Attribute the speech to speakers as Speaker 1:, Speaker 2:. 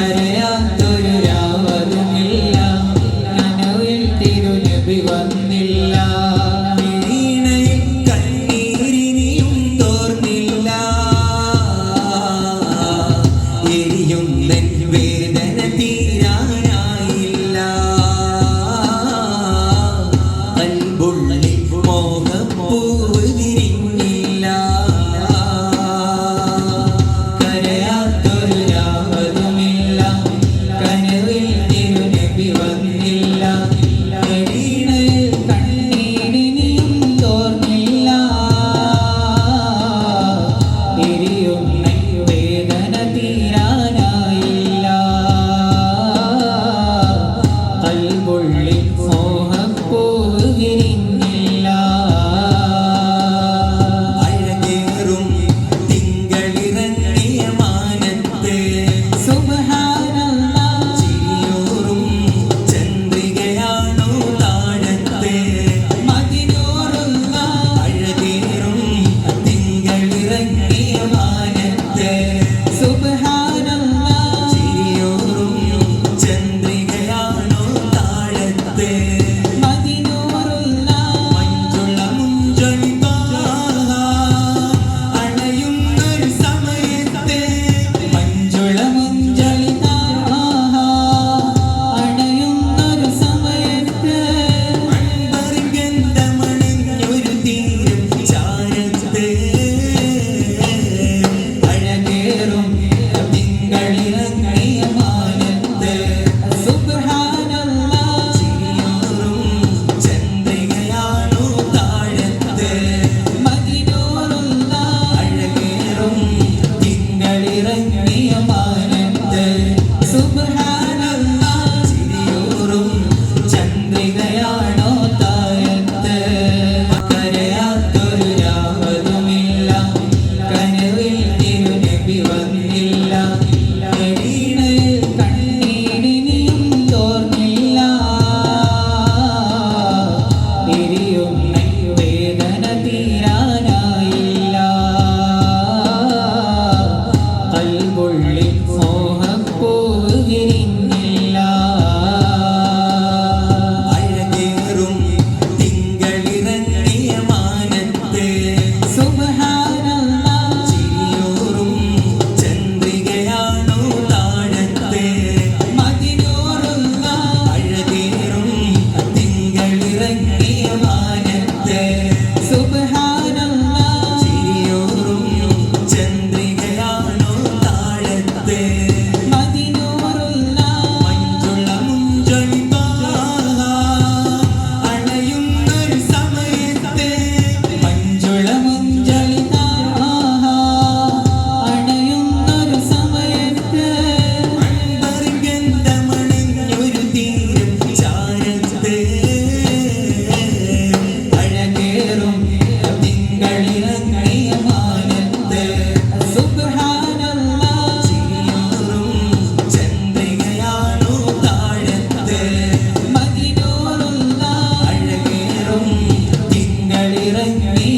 Speaker 1: കരയാത്തൊരു രാവതുമില്ല നനവിൽ തിരുനബി വന്നില്ല.
Speaker 2: വീണയിൽ കണ്ണീരിനിയും തോർന്നില്ല. എരിയും നെൻവേർ Johnny.
Speaker 1: നിറഞ്ഞു